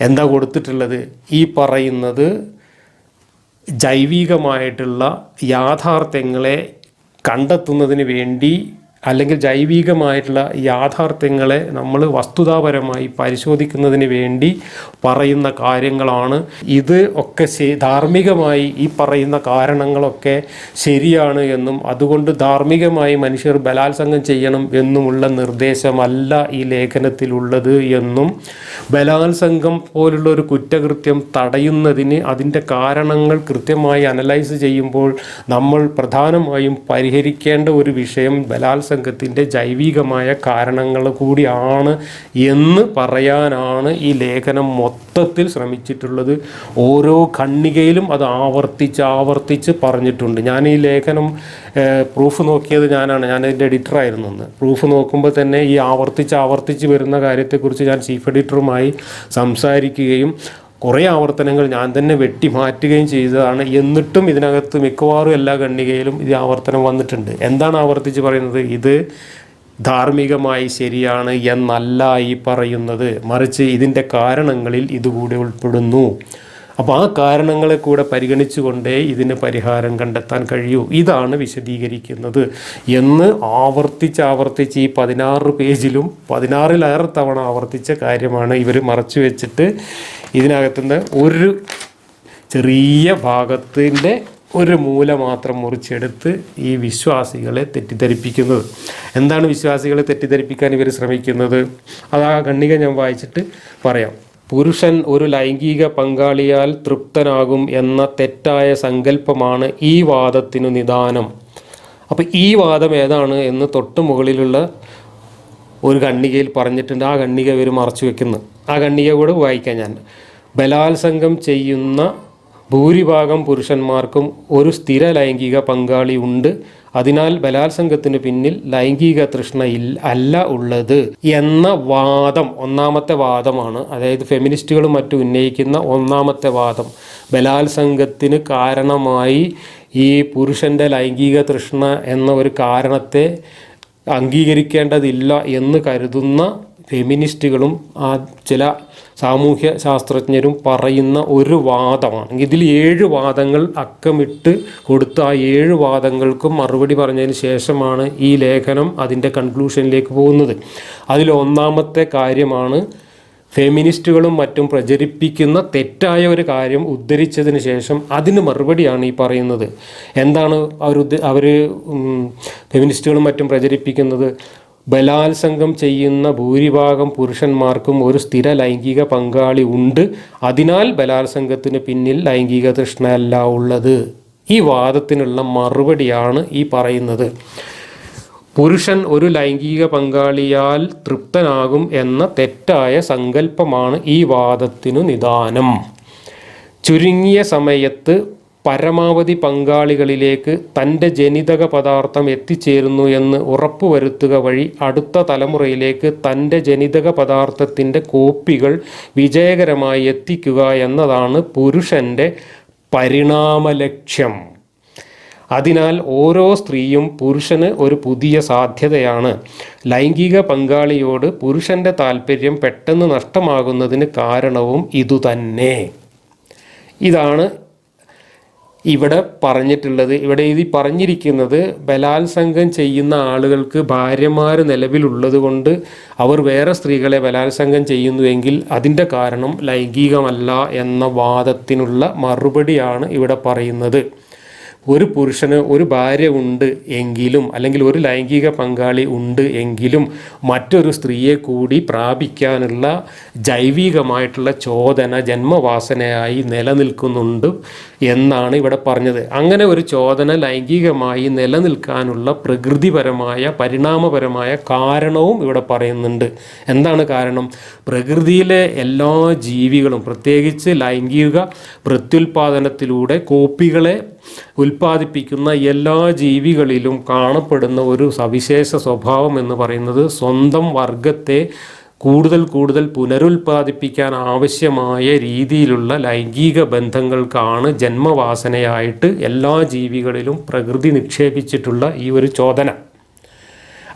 എന്താ കൊടുത്തിട്ടുള്ളത്? ഈ പറയുന്നത് ജൈവികമായിട്ടുള്ള യാഥാർത്ഥ്യങ്ങളെ കണ്ടെത്തുന്നതിന് വേണ്ടി അല്ലെങ്കിൽ ജൈവികമായിട്ടുള്ള യാഥാർത്ഥ്യങ്ങളെ നമ്മൾ വസ്തുതാപരമായി പരിശോധിക്കുന്നതിന് വേണ്ടി പറയുന്ന കാര്യങ്ങളാണ്. ഇത് ഒക്കെ ധാർമ്മികമായി ഈ പറയുന്ന കാരണങ്ങളൊക്കെ ശരിയാണ് എന്നും അതുകൊണ്ട് ധാർമ്മികമായി മനുഷ്യർ ബലാത്സംഗം ചെയ്യണം എന്നുമുള്ള നിർദ്ദേശമല്ല ഈ ലേഖനത്തിലുള്ളത് എന്നും ബലാത്സംഗം പോലുള്ള ഒരു കുറ്റകൃത്യം തടയുന്നതിന് അതിന്റെ കാരണങ്ങൾ കൃത്യമായി അനലൈസ് ചെയ്യുമ്പോൾ നമ്മൾ പ്രധാനമായും പരിഹരിക്കേണ്ട ഒരു വിഷയം ബലാത്സംഗത്തിന്റെ ജൈവികമായ കാരണങ്ങൾ കൂടിയാണ് എന്ന് പറയാനാണ് ഈ ലേഖനം മൊത്തത്തിൽ ശ്രമിച്ചിട്ടുള്ളത്. ഓരോ ഖണ്ണികയിലും അത് ആവർത്തിച്ച് ആവർത്തിച്ച് പറഞ്ഞിട്ടുണ്ട്. ഞാൻ ഈ ലേഖനം പ്രൂഫ് നോക്കിയത് ഞാനാണ്. ഞാൻ അതിന്റെ എഡിറ്ററായിരുന്നു അന്ന്. പ്രൂഫ് നോക്കുമ്പോൾ തന്നെ ഈ ആവർത്തിച്ച് ആവർത്തിച്ച് വരുന്ന കാര്യത്തെക്കുറിച്ച് ഞാൻ ചീഫ് എഡിറ്ററുമായി സംസാരിക്കുകയും കുറേ ആവർത്തനങ്ങൾ ഞാൻ തന്നെ വെട്ടി മാറ്റുകയും ചെയ്തതാണ്. എന്നിട്ടും ഇതിനകത്ത് മിക്കവാറും എല്ലാ ഖണ്ഡികയിലും ഇത് ആവർത്തനം വന്നിട്ടുണ്ട്. എന്താണ് ആവർത്തിച്ച് പറയുന്നത്? ഇത് ധാർമ്മികമായി ശരിയാണ് എന്നല്ല ഈ പറയുന്നത്. മറിച്ച് ഇതിന്റെ കാരണങ്ങളിൽ ഇതുകൂടി ഉൾപ്പെടുന്നു. അപ്പോൾ ആ കാരണങ്ങളെ കൂടെ പരിഗണിച്ചുകൊണ്ടേ ഇതിന് പരിഹാരം കണ്ടെത്താൻ കഴിയൂ. ഇതാണ് വിശദീകരിക്കുന്നത്. എന്ന് ആവർത്തിച്ച് ആവർത്തിച്ച് ഈ പതിനാറ് പേജിലും പതിനാറിലേറെ തവണ ആവർത്തിച്ച കാര്യമാണ് ഇവർ മറച്ചു വെച്ചിട്ട് ഇതിനകത്തുനിന്ന് ഒരു ചെറിയ ഭാഗത്തിന്റെ ഒരു മൂല മാത്രം മുറിച്ചെടുത്ത് ഈ വിശ്വാസികളെ തെറ്റിദ്ധരിപ്പിക്കുന്നത്. എന്താണ് വിശ്വാസികളെ തെറ്റിദ്ധരിപ്പിക്കാൻ ഇവർ ശ്രമിക്കുന്നത്? അത് ആ ഞാൻ വായിച്ചിട്ട് പറയാം. പുരുഷൻ ഒരു ലൈംഗിക പങ്കാളിയാൽ തൃപ്തനാകും എന്ന തെറ്റായ സങ്കല്പമാണ് ഈ വാദത്തിനു നിദാനം. അപ്പോൾ ഈ വാദം ഏതാണ് എന്ന് തൊട്ട് മുകളിലുള്ള ഒരു ഖണ്ഡികയിൽ പറഞ്ഞിട്ടുണ്ട്. ആ ഖണ്ഡിക ഇവർ മറച്ചു വെക്കുന്നു. ആ ഖണ്ഡിക കൂടെ വായിക്കാം ഞാൻ. ബലാത്സംഗം ചെയ്യുന്ന ഭൂരിഭാഗം പുരുഷന്മാർക്കും ഒരു സ്ഥിര ലൈംഗിക പങ്കാളി ഉണ്ട്. അതിനാൽ ബലാത്സംഗത്തിന് പിന്നിൽ ലൈംഗിക തൃഷ്ണ അല്ല ഉള്ളത് എന്ന വാദം ഒന്നാമത്തെ വാദമാണ്. അതായത് ഫെമിനിസ്റ്റുകളും മറ്റും ഉന്നയിക്കുന്ന ഒന്നാമത്തെ വാദം. ബലാത്സംഗത്തിന് കാരണമായി ഈ പുരുഷന്റെ ലൈംഗിക തൃഷ്ണ എന്ന ഒരു കാരണത്തെ അംഗീകരിക്കേണ്ടതില്ല എന്ന് കരുതുന്ന ഫെമിനിസ്റ്റുകളും ആ ചില സാമൂഹ്യ ശാസ്ത്രജ്ഞരും പറയുന്ന ഒരു വാദമാണ്. ഇതിൽ ഏഴ് വാദങ്ങൾ അക്കമിട്ട് കൊടുത്ത ആ ഏഴ് വാദങ്ങൾക്കും മറുപടി പറഞ്ഞതിന് ശേഷമാണ് ഈ ലേഖനം അതിന്റെ കൺക്ലൂഷനിലേക്ക് പോകുന്നത്. അതിൽ ഒന്നാമത്തെ കാര്യമാണ് ഫെമിനിസ്റ്റുകളും മറ്റും പ്രചരിപ്പിക്കുന്ന തെറ്റായ ഒരു കാര്യം ഉദ്ധരിച്ചതിന് ശേഷം അതിന് മറുപടിയാണ് ഈ പറയുന്നത്. എന്താണ് അവർ അവർ ഫെമിനിസ്റ്റുകളും മറ്റും പ്രചരിപ്പിക്കുന്നത്? ബലാത്സംഗം ചെയ്യുന്ന ഭൂരിഭാഗം പുരുഷന്മാർക്കും ഒരു സ്ഥിര ലൈംഗിക പങ്കാളി ഉണ്ട്. അതിനാൽ ബലാത്സംഗത്തിന് പിന്നിൽ ലൈംഗിക തൃഷ്ണയല്ല ഉള്ളത്. ഈ വാദത്തിനുള്ള മറുപടിയാണ് ഈ പറയുന്നത്. പുരുഷൻ ഒരു ലൈംഗിക പങ്കാളിയാൽ തൃപ്തനാകും എന്ന തെറ്റായ സങ്കല്പമാണ് ഈ വാദത്തിനു നിദാനം. ചുരുങ്ങിയ സമയത്ത് പരമാവധി പങ്കാളികളിലേക്ക് തന്റെ ജനിതക പദാർത്ഥം എത്തിച്ചേരുന്നു എന്ന് ഉറപ്പുവരുത്തുക വഴി അടുത്ത തലമുറയിലേക്ക് തന്റെ ജനിതക പദാർത്ഥത്തിന്റെ കോപ്പികൾ വിജയകരമായി എത്തിക്കുക എന്നതാണ് പുരുഷന്റെ പരിണാമലക്ഷ്യം. അതിനാൽ ഓരോ സ്ത്രീയും പുരുഷന് ഒരു പുതിയ സാധ്യതയാണ്. ലൈംഗിക പങ്കാളിയോട് പുരുഷന്റെ താല്പര്യം പെട്ടെന്ന് നഷ്ടമാകുന്നതിന് കാരണവും ഇതുതന്നെ. ഇതാണ് ഇവിടെ പറഞ്ഞിട്ടുള്ളത് ഇവിടെ ഇത് പറഞ്ഞിരിക്കുന്നത് ബലാത്സംഗം ചെയ്യുന്ന ആളുകൾക്ക് ഭാര്യമാർ നിലവിലുള്ളത് കൊണ്ട് അവർ വേറെ സ്ത്രീകളെ ബലാത്സംഗം ചെയ്യുന്നുവെങ്കിൽ അതിന്റെ കാരണം ലൈംഗികമല്ല എന്ന വാദത്തിനുള്ള മറുപടിയാണ് ഇവിടെ പറയുന്നത്. ഒരു പുരുഷന് ഒരു ഭാര്യ ഉണ്ട് എങ്കിലും അല്ലെങ്കിൽ ഒരു ലൈംഗിക പങ്കാളി ഉണ്ട് എങ്കിലും മറ്റൊരു സ്ത്രീയെ കൂടി പ്രാപിക്കാനുള്ള ജൈവികമായിട്ടുള്ള ചോദന ജന്മവാസനയായി നിലനിൽക്കുന്നുണ്ട് എന്നാണ് ഇവിടെ പറഞ്ഞത്. അങ്ങനെ ഒരു ചോദന ലൈംഗികമായി നിലനിൽക്കാനുള്ള പ്രകൃതിപരമായ പരിണാമപരമായ കാരണവും ഇവിടെ പറയുന്നുണ്ട്. എന്താണ് കാരണം? പ്രകൃതിയിലെ എല്ലാ ജീവികളും പ്രത്യേകിച്ച് ലൈംഗിക പ്രത്യുൽപാദനത്തിലൂടെ കോപ്പികളെ ഉൽപ്പാദിപ്പിക്കുന്ന എല്ലാ ജീവികളിലും കാണപ്പെടുന്ന ഒരു സവിശേഷ സ്വഭാവം എന്ന് പറയുന്നത് സ്വന്തം വർഗത്തെ കൂടുതൽ കൂടുതൽ പുനരുൽപ്പാദിപ്പിക്കാൻ ആവശ്യമായ രീതിയിലുള്ള ലൈംഗിക ബന്ധങ്ങൾക്കാണ് ജന്മവാസനയായിട്ട് എല്ലാ ജീവികളിലും പ്രകൃതി നിക്ഷേപിച്ചിട്ടുള്ള ഈ ഒരു ചോദന.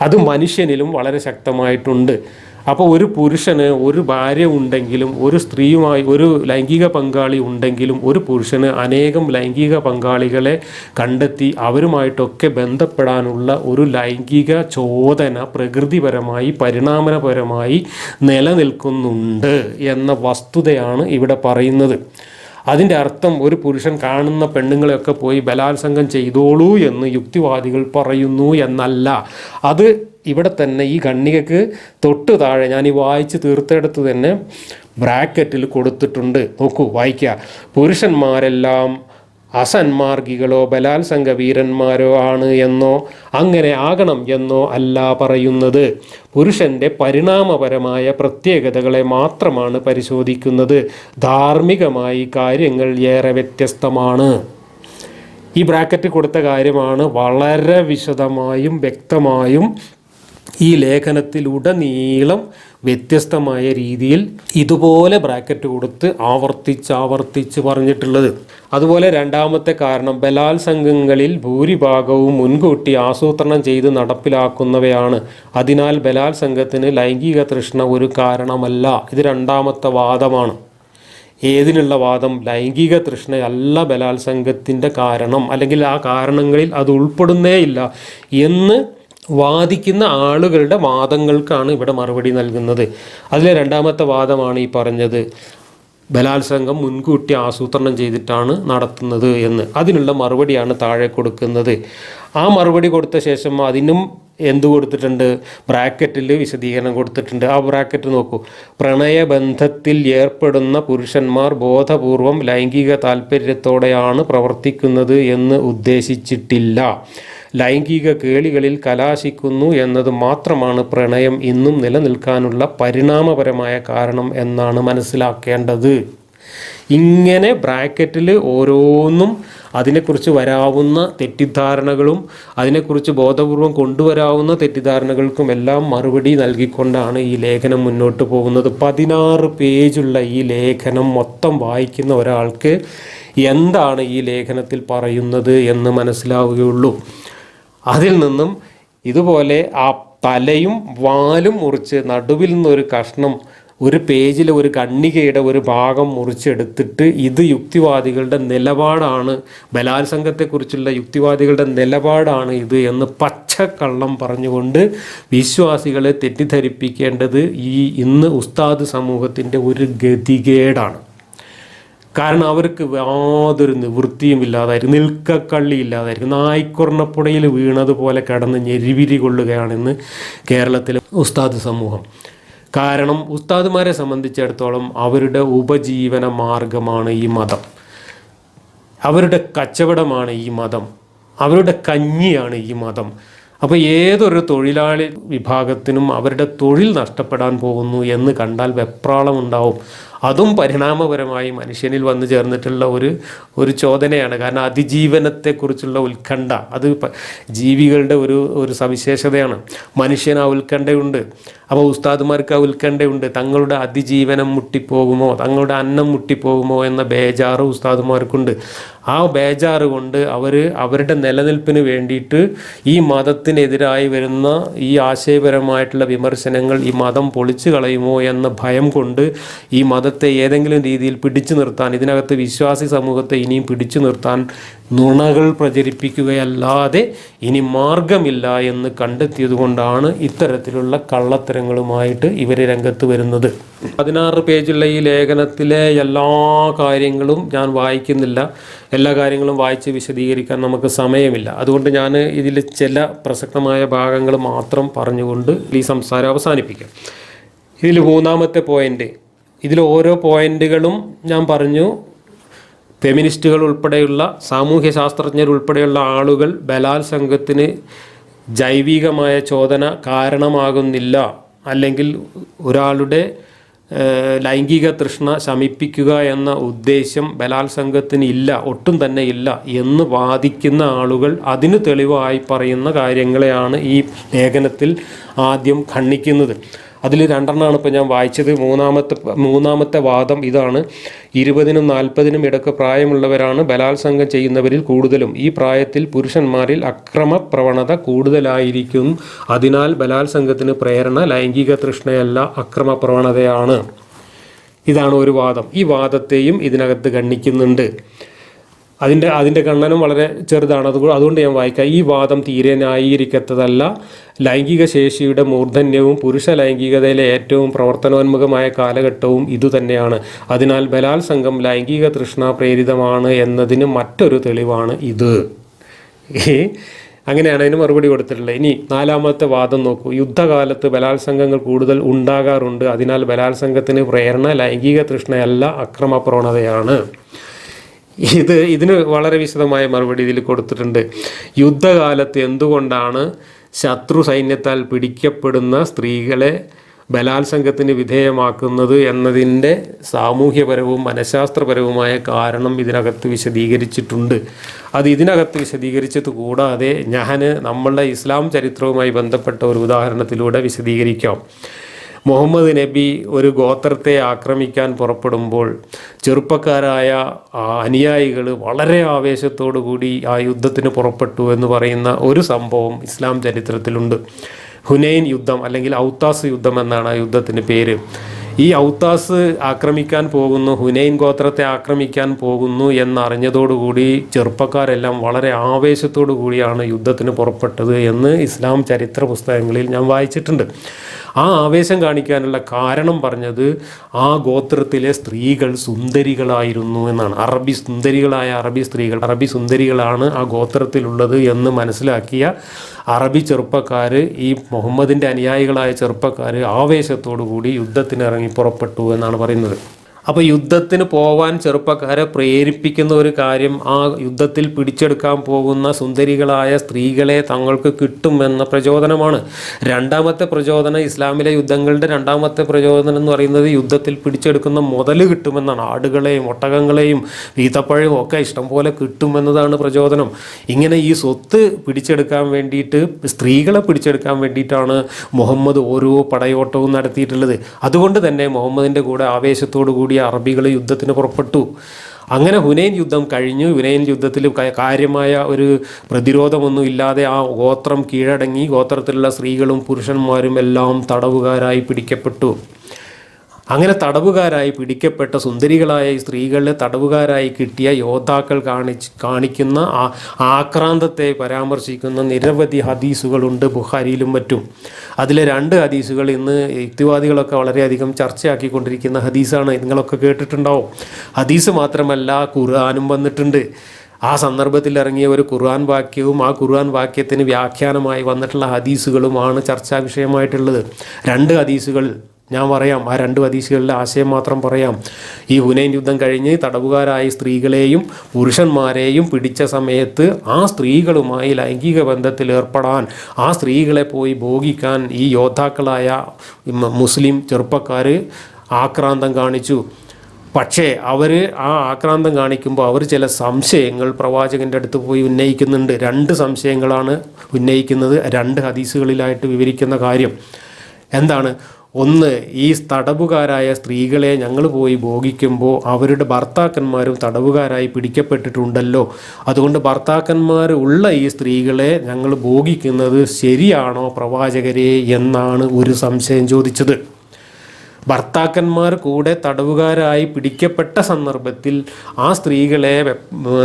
അത് മനുഷ്യനിലും വളരെ ശക്തമായിട്ടുണ്ട്. അപ്പോൾ ഒരു പുരുഷന് ഒരു ഭാര്യ ഉണ്ടെങ്കിലും ഒരു സ്ത്രീയുമായി ഒരു ലൈംഗിക പങ്കാളി ഉണ്ടെങ്കിലും ഒരു പുരുഷന് അനേകം ലൈംഗിക പങ്കാളികളെ കണ്ടെത്തി അവരുമായിട്ടൊക്കെ ബന്ധപ്പെടാനുള്ള ഒരു ലൈംഗിക ചോദന പ്രകൃതിപരമായി പരിണാമപരമായി നിലനിൽക്കുന്നുണ്ട് എന്ന വസ്തുതയാണ് ഇവിടെ പറയുന്നത്. അതിന്റെ അർത്ഥം ഒരു പുരുഷൻ കാണുന്ന പെണ്ണുങ്ങളെയൊക്കെ പോയി ബലാത്സംഗം ചെയ്തോളൂ എന്ന് യുക്തിവാദികൾ പറയുന്നു എന്നല്ല. അത് ഇവിടെ തന്നെ ഈ ഖണ്ണികക്ക് തൊട്ട് താഴെ ഞാൻ ഈ വായിച്ച് തീർത്തെടുത്ത് തന്നെ ബ്രാക്കറ്റിൽ കൊടുത്തിട്ടുണ്ട്. നോക്കൂ വായിക്കുക. പുരുഷന്മാരെല്ലാം അസന്മാർഗികളോ ബലാത്സംഗ വീരന്മാരോ ആണ് എന്നോ അങ്ങനെ ആകണം എന്നോ അല്ല പറയുന്നത്. പുരുഷന്റെ പരിണാമപരമായ പ്രത്യേകതകളെ മാത്രമാണ് പരിശോധിക്കുന്നത്. ധാർമ്മികമായി കാര്യങ്ങൾ ഏറെ വ്യത്യസ്തമാണ്. ഈ ബ്രാക്കറ്റ് കൊടുത്ത കാര്യമാണ് വളരെ വിശദമായും വ്യക്തമായും ഈ ലേഖനത്തിലുടനീളം വ്യത്യസ്തമായ രീതിയിൽ ഇതുപോലെ ബ്രാക്കറ്റ് കൊടുത്ത് ആവർത്തിച്ച് ആവർത്തിച്ച് പറഞ്ഞിട്ടുള്ളത്. അതുപോലെ രണ്ടാമത്തെ കാരണം ബലാത്സംഗങ്ങളിൽ ഭൂരിഭാഗവും മുൻകൂട്ടി ആസൂത്രണം ചെയ്ത് നടപ്പിലാക്കുന്നവയാണ്. അതിനാൽ ബലാത്സംഗത്തിന് ലൈംഗിക തൃഷ്ണ ഒരു കാരണമല്ല. ഇത് രണ്ടാമത്തെ വാദമാണ്. ഏതിനുള്ള വാദം? ലൈംഗിക തൃഷ്ണയല്ല ബലാത്സംഗത്തിന്റെ കാരണം. അല്ലെങ്കിൽ ആ കാരണങ്ങളിൽ അത് ഉൾപ്പെടുന്നേയില്ല എന്ന് വാദിക്കുന്ന ആളുകളുടെ വാദങ്ങൾക്കാണ് ഇവിടെ മറുപടി നൽകുന്നത്. അതിലെ രണ്ടാമത്തെ വാദമാണ് ഈ പറഞ്ഞത് ബലാത്സംഗം മുൻകൂട്ടി ആസൂത്രണം ചെയ്തിട്ടാണ് നടത്തുന്നത് എന്ന്. അതിനുള്ള മറുപടിയാണ് താഴെ കൊടുക്കുന്നത്. ആ മറുപടി കൊടുത്ത ശേഷം അതിനും എന്തു കൊടുത്തിട്ടുണ്ട്? ബ്രാക്കറ്റിൽ വിശദീകരണം കൊടുത്തിട്ടുണ്ട്. ആ ബ്രാക്കറ്റ് നോക്കൂ. പ്രണയബന്ധത്തിൽ ഏർപ്പെടുന്ന പുരുഷന്മാർ ബോധപൂർവം ലൈംഗിക താല്പര്യത്തോടെയാണ് പ്രവർത്തിക്കുന്നത് എന്ന് ഉദ്ദേശിച്ചിട്ടില്ല. ലൈംഗിക കേളികളിൽ കലാശിക്കുന്നു എന്നത് മാത്രമാണ് പ്രണയം ഇന്നും നിലനിൽക്കാനുള്ള പരിണാമപരമായ കാരണം എന്നാണ് മനസ്സിലാക്കേണ്ടത്. ഇങ്ങനെ ബ്രാക്കറ്റിൽ ഓരോന്നും അതിനെക്കുറിച്ച് വരാവുന്ന തെറ്റിദ്ധാരണകളും അതിനെക്കുറിച്ച് ബോധപൂർവം കൊണ്ടുവരാവുന്ന തെറ്റിദ്ധാരണകൾക്കും എല്ലാം മറുപടി നൽകിക്കൊണ്ടാണ് ഈ ലേഖനം മുന്നോട്ട് പോകുന്നത്. പതിനാറ് പേജുള്ള ഈ ലേഖനം മൊത്തം വായിക്കുന്ന ഒരാൾക്ക് എന്താണ് ഈ ലേഖനത്തിൽ പറയുന്നത് എന്ന് മനസ്സിലാവുകയുള്ളൂ. അതിൽ നിന്നും ഇതുപോലെ ആ തലയും വാലും മുറിച്ച് നടുവിൽ നിന്നൊരു കഷ്ണം ഒരു പേജിൽ ഒരു കണ്ണികയുടെ ഒരു ഭാഗം മുറിച്ചെടുത്തിട്ട് ഇത് യുക്തിവാദികളുടെ നിലപാടാണ്. ബലാത്സംഗത്തെക്കുറിച്ചുള്ള യുക്തിവാദികളുടെ നിലപാടാണ് ഇത് എന്ന് പച്ചക്കള്ളം പറഞ്ഞുകൊണ്ട് വിശ്വാസികളെ തെറ്റിദ്ധരിപ്പിക്കേണ്ടത് ഈ ഇന്ന് ഉസ്താദ് സമൂഹത്തിന്റെ ഒരു ഗതികേടാണ്. കാരണം അവർക്ക് യാതൊരു നിവൃത്തിയും ഇല്ലാതായിരിക്കും നിൽക്കക്കള്ളി ഇല്ലാതായിരിക്കും. നായ്ക്കുറണപ്പുടയിൽ വീണതുപോലെ കിടന്ന് ഞെരിവിരി കൊള്ളുകയാണെന്ന് കേരളത്തിലെ ഉസ്താദ് സമൂഹം. കാരണം ഉസ്താദ്മാരെ സംബന്ധിച്ചിടത്തോളം അവരുടെ ഉപജീവന മാർഗമാണ് ഈ മതം. അവരുടെ കച്ചവടമാണ് ഈ മതം. അവരുടെ കഞ്ഞിയാണ് ഈ മതം. അപ്പോൾ ഏതൊരു തൊഴിലാളി വിഭാഗത്തിനും അവരുടെ തൊഴിൽ നഷ്ടപ്പെടാൻ പോകുന്നു എന്ന് കണ്ടാൽ വെപ്രാളം ഉണ്ടാവും. അതും പരിണാമപരമായി മനുഷ്യനിൽ വന്നു ചേർന്നിട്ടുള്ള ഒരു ഒരു ചോദനയാണ്. കാരണം അതിജീവനത്തെക്കുറിച്ചുള്ള ഉത്കണ്ഠ അത് ജീവികളുടെ ഒരു ഒരു സവിശേഷതയാണ്. മനുഷ്യൻ ആ ഉത്കണ്ഠയുണ്ട്. അപ്പോൾ ഉസ്താദുമാർക്ക് ഉത്കണ്ഠയുണ്ട്. തങ്ങളുടെ അതിജീവനം മുട്ടിപ്പോകുമോ? തങ്ങളുടെ അന്നം മുട്ടിപ്പോകുമോ എന്ന ബേജാറ് ഉസ്താദുമാർക്കുണ്ട്. ആ ബേജാറ് കൊണ്ട് അവർ അവരുടെ നിലനിൽപ്പിന് വേണ്ടിയിട്ട് ഈ മതത്തിനെതിരായി വരുന്ന ഈ ആശയപരമായിട്ടുള്ള വിമർശനങ്ങൾ ഈ മതം പൊളിച്ചു കളയുമോ എന്ന ഭയം കൊണ്ട് ഈ മതത്തെ ഏതെങ്കിലും രീതിയിൽ പിടിച്ചു നിർത്താൻ ഇതിനകത്ത് വിശ്വാസി സമൂഹത്തെ ഇനിയും പിടിച്ചു നിർത്താൻ നുണകൾ പ്രചരിപ്പിക്കുകയല്ലാതെ ഇനി മാർഗമില്ല എന്ന് കണ്ടെത്തിയത് കൊണ്ടാണ് ഇത്തരത്തിലുള്ള കള്ളത്തരങ്ങളുമായിട്ട് ഇവർ രംഗത്ത് വരുന്നത്. പതിനാറ് പേജുള്ള ഈ ലേഖനത്തിലെ എല്ലാ കാര്യങ്ങളും ഞാൻ വായിക്കുന്നില്ല. എല്ലാ കാര്യങ്ങളും വായിച്ച് വിശദീകരിക്കാൻ നമുക്ക് സമയമില്ല. അതുകൊണ്ട് ഞാൻ ഇതിൽ ചില പ്രസക്തമായ ഭാഗങ്ങൾ മാത്രം പറഞ്ഞുകൊണ്ട് ഈ സംസാരം അവസാനിപ്പിക്കാം. ഇതിൽ മൂന്നാമത്തെ പോയിന്റ് ഇതിൽ ഓരോ പോയിന്റുകളും ഞാൻ പറഞ്ഞു. ഫെമിനിസ്റ്റുകൾ ഉൾപ്പെടെയുള്ള സാമൂഹ്യ ശാസ്ത്രജ്ഞർ ഉൾപ്പെടെയുള്ള ആളുകൾ ബലാത്സംഗത്തിന് ജൈവികമായ ചോദന കാരണമാകുന്നില്ല. അല്ലെങ്കിൽ ഒരാളുടെ ലൈംഗിക തൃഷ്ണ ശമിപ്പിക്കുക എന്ന ഉദ്ദേശ്യം ബലാത്സംഗത്തിന് ഇല്ല ഒട്ടും തന്നെ ഇല്ല എന്ന് വാദിക്കുന്ന ആളുകൾ അതിന് തെളിവായി പറയുന്ന കാര്യങ്ങളെയാണ് ഈ ലേഖനത്തിൽ ആദ്യം ഖണ്ഡിക്കുന്നത്. അതിൽ രണ്ടെണ്ണമാണ് ഇപ്പോൾ ഞാൻ വായിച്ചത്. മൂന്നാമത്തെ മൂന്നാമത്തെ വാദം ഇതാണ്. ഇരുപതിനും നാൽപ്പതിനും ഇടയ്ക്ക് പ്രായമുള്ളവരാണ് ബലാത്സംഗം ചെയ്യുന്നവരിൽ കൂടുതലും. ഈ പ്രായത്തിൽ പുരുഷന്മാരിൽ അക്രമ പ്രവണത കൂടുതലായിരിക്കും. അതിനാൽ ബലാത്സംഗത്തിന് പ്രേരണ ലൈംഗിക തൃഷ്ണയല്ല അക്രമ പ്രവണതയാണ് ഇതാണ് ഒരു വാദം. ഈ വാദത്തെയും ഇതിനകത്ത് ഗണ്ണിക്കുന്നുണ്ട് അതിന്റെ അതിന്റെ ഗണനം വളരെ ചെറുതാണ്. അത് അതുകൊണ്ട് ഞാൻ വായിക്കാം. ഈ വാദം തീരെ ന്യായീകരിക്കത്തതല്ല. ലൈംഗിക ശേഷിയുടെ മൂർധന്യവും പുരുഷ ലൈംഗികതയിലെ ഏറ്റവും പ്രവർത്തനോന്മുഖമായ കാലഘട്ടവും ഇതുതന്നെയാണ് അതിനാൽ ബലാത്സംഗം ലൈംഗിക തൃഷ്ണ പ്രേരിതമാണ് എന്നതിന് മറ്റൊരു തെളിവാണ് ഇത്. അങ്ങനെയാണ് അതിന് മറുപടി കൊടുത്തിട്ടുള്ളത്. ഇനി നാലാമത്തെ വാദം നോക്കൂ. യുദ്ധകാലത്ത് ബലാത്സംഗങ്ങൾ കൂടുതൽ ഉണ്ടാകാറുണ്ട്. അതിനാൽ ബലാത്സംഗത്തിന് പ്രേരണ ലൈംഗിക തൃഷ്ണയല്ല അക്രമ പ്രവണതയാണ് ഇത് ഇതിന് വളരെ വിശദമായ മറുപടി ഇതിൽ കൊടുത്തിട്ടുണ്ട്. യുദ്ധകാലത്ത് എന്തുകൊണ്ടാണ് ശത്രു സൈന്യത്താൽ പിടിക്കപ്പെടുന്ന സ്ത്രീകളെ ബലാത്സംഗത്തിന് വിധേയമാക്കുന്നത് എന്നതിന്റെ സാമൂഹ്യപരവും മനഃശാസ്ത്രപരവുമായ കാരണം ഇതിനകത്ത് വിശദീകരിച്ചിട്ടുണ്ട്. അത് ഇതിനകത്ത് വിശദീകരിച്ചത് കൂടാതെ ഞാൻ നമ്മളുടെ ഇസ്ലാം ചരിത്രവുമായി ബന്ധപ്പെട്ട ഒരു ഉദാഹരണത്തിലൂടെ വിശദീകരിക്കാം. മുഹമ്മദ് നബി ഒരു ഗോത്രത്തെ ആക്രമിക്കാൻ പുറപ്പെടുമ്പോൾ ചെറുപ്പക്കാരായ അനുയായികൾ വളരെ ആവേശത്തോടു കൂടി ആ യുദ്ധത്തിന് പുറപ്പെട്ടു എന്ന് പറയുന്ന ഒരു സംഭവം ഇസ്ലാം ചരിത്രത്തിലുണ്ട്. ഹുനൈൻ യുദ്ധം അല്ലെങ്കിൽ ഔത്താസ് യുദ്ധം എന്നാണ് ആ യുദ്ധത്തിന് പേര്. ഈ ഔത്താസ് ആക്രമിക്കാൻ പോകുന്നു ഹുനൈൻ ഗോത്രത്തെ ആക്രമിക്കാൻ പോകുന്നു എന്നറിഞ്ഞതോടുകൂടി ചെറുപ്പക്കാരെല്ലാം വളരെ ആവേശത്തോടു കൂടിയാണ് യുദ്ധത്തിന് പുറപ്പെട്ടത് എന്ന് ഇസ്ലാം ചരിത്ര പുസ്തകങ്ങളിൽ ഞാൻ വായിച്ചിട്ടുണ്ട്. ആ ആവേശം കാണിക്കാനുള്ള കാരണം പറഞ്ഞത് ആ ഗോത്രത്തിലെ സ്ത്രീകൾ സുന്ദരികളായിരുന്നു എന്നാണ്. അറബി സുന്ദരികളായ അറബി സ്ത്രീകൾ അറബി സുന്ദരികളാണ് ആ ഗോത്രത്തിലുള്ളത് എന്ന് മനസ്സിലാക്കിയ അറബി ചെറുപ്പക്കാർ ഈ മുഹമ്മദിന്റെ അനുയായികളായ ചെറുപ്പക്കാർ ആവേശത്തോടു കൂടി യുദ്ധത്തിനിറങ്ങി പുറപ്പെട്ടു എന്നാണ് പറയുന്നത്. അപ്പോൾ യുദ്ധത്തിന് പോവാൻ ചെറുപ്പക്കാരെ പ്രേരിപ്പിക്കുന്ന ഒരു കാര്യം ആ യുദ്ധത്തിൽ പിടിച്ചെടുക്കാൻ പോകുന്ന സുന്ദരികളായ സ്ത്രീകളെ തങ്ങൾക്ക് കിട്ടുമെന്ന പ്രചോദനമാണ്. രണ്ടാമത്തെ പ്രചോദനം ഇസ്ലാമിലെ യുദ്ധങ്ങളുടെ രണ്ടാമത്തെ പ്രചോദനം എന്ന് പറയുന്നത് യുദ്ധത്തിൽ പിടിച്ചെടുക്കുന്ന മുതൽ കിട്ടുമെന്നാണ്. ആടുകളെയും ഒട്ടകങ്ങളെയും ഈത്തപ്പഴവും ഒക്കെ ഇഷ്ടംപോലെ കിട്ടുമെന്നതാണ് പ്രചോദനം. ഇങ്ങനെ ഈ സ്വത്ത് പിടിച്ചെടുക്കാൻ വേണ്ടിയിട്ട് സ്ത്രീകളെ പിടിച്ചെടുക്കാൻ വേണ്ടിയിട്ടാണ് മുഹമ്മദ് ഓരോ പടയോട്ടവും നടത്തിയിട്ടുള്ളത്. അതുകൊണ്ട് തന്നെ മുഹമ്മദിന്റെ കൂടെ ആവേശത്തോടു കൂടി അറബികൾ യുദ്ധത്തിന് പുറപ്പെട്ടു. അങ്ങനെ ഹുനൈൻ യുദ്ധം കഴിഞ്ഞു. ഹുനൈൻ യുദ്ധത്തിൽ കാര്യമായ ഒരു പ്രതിരോധമൊന്നും ഇല്ലാതെ ആ ഗോത്രം കീഴടങ്ങി. ഗോത്രത്തിലുള്ള സ്ത്രീകളും പുരുഷന്മാരും എല്ലാം തടവുകാരായി പിടിക്കപ്പെട്ടു. അങ്ങനെ തടവുകാരായി പിടിക്കപ്പെട്ട സുന്ദരികളായ സ്ത്രീകളെ തടവുകാരായി കിട്ടിയ യോദ്ധാക്കൾ കാണിച്ച് കാണിക്കുന്ന ആ ആക്രാന്തത്തെ പരാമർശിക്കുന്ന നിരവധി ഹദീസുകളുണ്ട് ബുഹാരിയിലും മറ്റും. അതിലെ രണ്ട് ഹദീസുകൾ ഇന്ന് യുക്തിവാദികളൊക്കെ വളരെയധികം ചർച്ചയാക്കിക്കൊണ്ടിരിക്കുന്ന ഹദീസാണ്. നിങ്ങളൊക്കെ കേട്ടിട്ടുണ്ടാവും. ഹദീസ് മാത്രമല്ല ഖുർആാനും വന്നിട്ടുണ്ട്. ആ സന്ദർഭത്തിൽ ഇറങ്ങിയ ഒരു ഖുർആൻ വാക്യവും ആ ഖുർആൻ വാക്യത്തിന് വ്യാഖ്യാനമായി വന്നിട്ടുള്ള ഹദീസുകളുമാണ് ചർച്ചാ വിഷയമായിട്ടുള്ളത് രണ്ട് ഹദീസുകൾ ഞാൻ പറയാം ആ രണ്ട് ഹദീസുകളിലെ ആശയം മാത്രം പറയാം. ഈ ഹുനൈൻ യുദ്ധം കഴിഞ്ഞ് തടവുകാരായ സ്ത്രീകളെയും പുരുഷന്മാരെയും പിടിച്ച സമയത്ത് ആ സ്ത്രീകളുമായി ലൈംഗിക ബന്ധത്തിൽ ഏർപ്പെടാൻ ആ സ്ത്രീകളെ പോയി ഭോഗിക്കാൻ ഈ യോദ്ധാക്കളായ മുസ്ലിം ചെറുപ്പക്കാർ ആക്രാന്തം കാണിച്ചു. പക്ഷേ അവർ ആ ആക്രാന്തം കാണിക്കുമ്പോൾ അവർ ചില സംശയങ്ങൾ പ്രവാചകന്റെ അടുത്ത് പോയി ഉന്നയിക്കുന്നുണ്ട്. രണ്ട് സംശയങ്ങളാണ് ഉന്നയിക്കുന്നത് രണ്ട് ഹദീസുകളിലായിട്ട് വിവരിക്കുന്ന കാര്യം. എന്താണ്? ഒന്ന് ഈ തടവുകാരായ സ്ത്രീകളെ ഞങ്ങൾ പോയി ഭോഗിക്കുമ്പോൾ അവരുടെ ഭർത്താക്കന്മാരും തടവുകാരായി പിടിക്കപ്പെട്ടിട്ടുണ്ടല്ലോ. അതുകൊണ്ട് ഭർത്താക്കന്മാർ ഉള്ള ഈ സ്ത്രീകളെ ഞങ്ങൾ ഭോഗിക്കുന്നത് ശരിയാണോ പ്രവാചകരെ എന്നാണ് ഒരു സംശയം ചോദിച്ചത്. ഭർത്താക്കന്മാർ കൂടെ തടവുകാരായി പിടിക്കപ്പെട്ട സന്ദർഭത്തിൽ ആ സ്ത്രീകളെ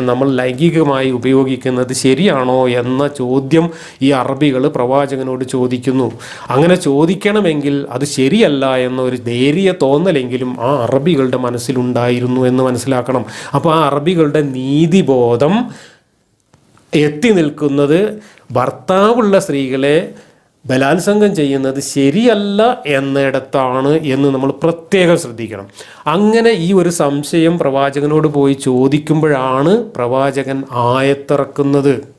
നമ്മൾ ലൈംഗികമായി ഉപയോഗിക്കുന്നത് ശരിയാണോ എന്ന ചോദ്യം ഈ അറബികൾ പ്രവാചകനോട് ചോദിക്കുന്നു. അങ്ങനെ ചോദിക്കണമെങ്കിൽ അത് ശരിയല്ല എന്ന ഒരു ധൈര്യ തോന്നലെങ്കിലും ആ അറബികളുടെ മനസ്സിലുണ്ടായിരുന്നു എന്ന് മനസ്സിലാക്കണം. അപ്പോൾ ആ അറബികളുടെ നീതിബോധം എത്തി നിൽക്കുന്നത് ഭർത്താവുള്ള സ്ത്രീകളെ ബലാത്സംഗം ചെയ്യുന്നത് ശരിയല്ല എന്നിടത്താണ് എന്ന് നമ്മൾ പ്രത്യേകം ശ്രദ്ധിക്കണം. അങ്ങനെ ഈ ഒരു സംശയം പ്രവാചകനോട് പോയി ചോദിക്കുമ്പോഴാണ് പ്രവാചകൻ ആയത്തിറക്കുന്നത്.